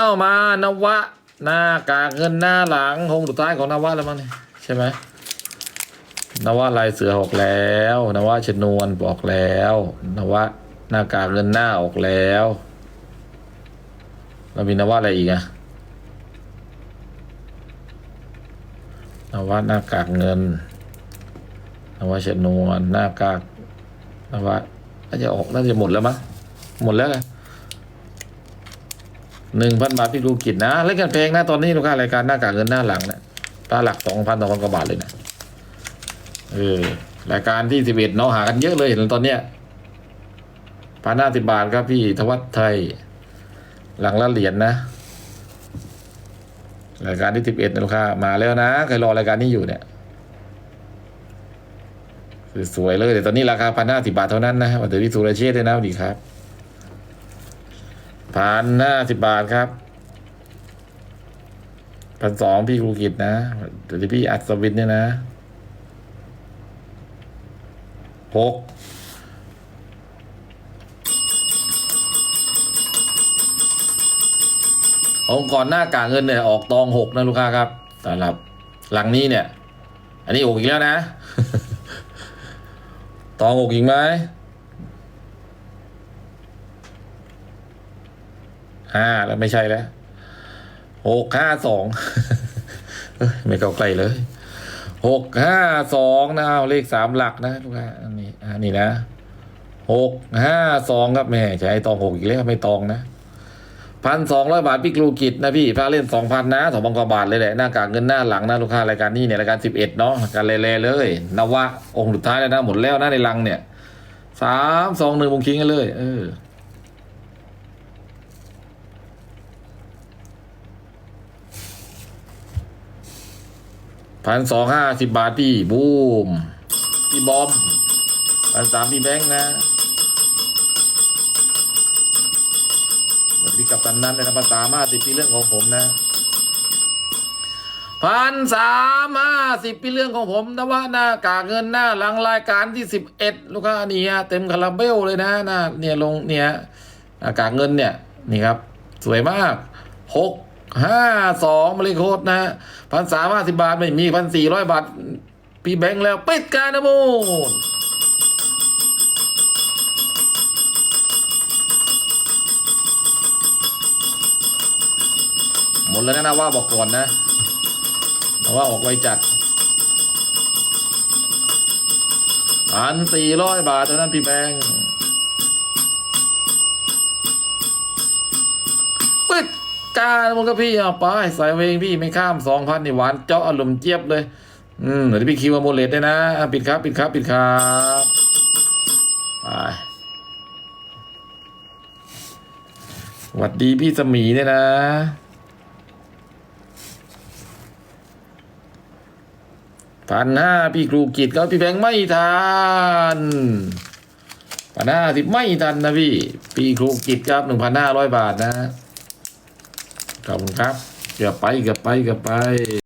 เอ้ามานวะ หน้ากากเงินหน้าหลังคงสุดท้ายของนวะแล้วมั้งเนี่ยใช่ไหมนวะลายเสือออกแล้วนวะชนวนบอกแล้วนวะหน้ากากเงินหน้าออกแล้วเรามีนวะอะไรอีกอะนวะหน้ากากเงินนวะชนวนหน้ากากนวะน่าจะออกน่าจะหมดแล้วมั้งหมดแล้วไง หนึ่งพันบาทพี่ลูกกิจนะเล่นกันเพลงนะตอนนี้ลูกค้ารายการหน้ากากเงินหน้าหลังเนะตาหลักสองพันสองพันกว่าบาทเลยนะเออรายการที่สิบเอ็ดเนาะหากันเยอะเลยเห็นตอนเนี้ยพันห้าสิบบาทครับพี่ธวัฒน์ไทย หลังละเหรียญนะรายการที่สิบเอ็ดลูกค้ามาแล้วนะใครรอรายการนี้อยู่เนี่ยสวยเลยแต่ตอนนี้ราคาพันห้าสิบบาทเท่านั้นนะวันเดยวพี่สุรเชษฐ์ด้วยนะสวัสดีครับ พันห้าสิบบาทครับพันสองพี่ครูกิจนะเดี๋ยวพี่อัศวินเนี่ยนะหกองค์กรหน้ากากเงินเนี่ยออกตองหกนะลูกค้าครับสำหรับ หลังนี้เนี่ย อันนี้ออกอีกแล้วนะ ตองออกอีกไหม ห้าแล้วไม่ใช่แล้วหกห้าสองไม่เก้าไกลเลยหกห้าสองนะเอาเลขสามหลักนะทุกท่าอันนี้อันนี้นะหกห้าสองครับแม่ใช้ตองหกอีกแล้วไม่ตองนะพันสองร้อยบาทพี่กรูกิจนะพี่พาเล่นสองพันนะสองพันกว่าบาทเลยแหละหน้ากากเงินหน้าหลังนะลูกค้ารายการนี้เนี่ยรายการสิบเอ็ดเนาะการเลๆเลยนวะองค์สุดท้ายแล้วนะหมดแล้วนะในลังเนี่ยสามสองหนึ่งวงคิงกันเลย เออ พันสองห้าสิบบาทพี่บูมพี่บอมพันสามพี่แบงค์นะสวัสดีพี่กับตันนั้นเลยนะพันสามห้าสิบพี่เรื่องของผมนะพันสามห้าสิบพี่เรื่องของผมนะว่าหน้ากากเงินหน้าหลังรายการที่สิบเอ็ดลูกค้านี่ฮะเต็มคาราเบลเลยนะหน้าเนี่ยลงเนี่ยหน้ากากเงินเนี่ยนี่ครับ สวยมากหก ห้าสองมาเลยโคตนะพันสามห้าสิบาท ไม่มีพันสี่ร้อยบาท พี่แบงค์แล้ว ปิดการนะมูนหมดแล้วนะนะว่าบอกก่อนนะนะว่าออกไวจัดพันสี่ร้อยบาทเท่านั้นพี่แบงค์ กามึงก็พี่เอาไปใส่เวงพี่ไม่ข้ามสองพันนี่หวานเจาะอารมณ์เจี๊ยบเลย อืมเดี๋ยวพี่คิวมาโมเลตด้นะอะปิดครับ ปิดครับ ปิดครับไปสวัสดีพี่สมีเนี่ยนะพันห้าพี่ครูกิจก็พี่แบงค์ไม่ทันพันห้าสิบไม่ทันนะพี่ พี่ครูกิจครับหนึ่งพันห้าร้อยบาทนะ ขอบคุณครับเกือบไปเกือบไปเกือบไป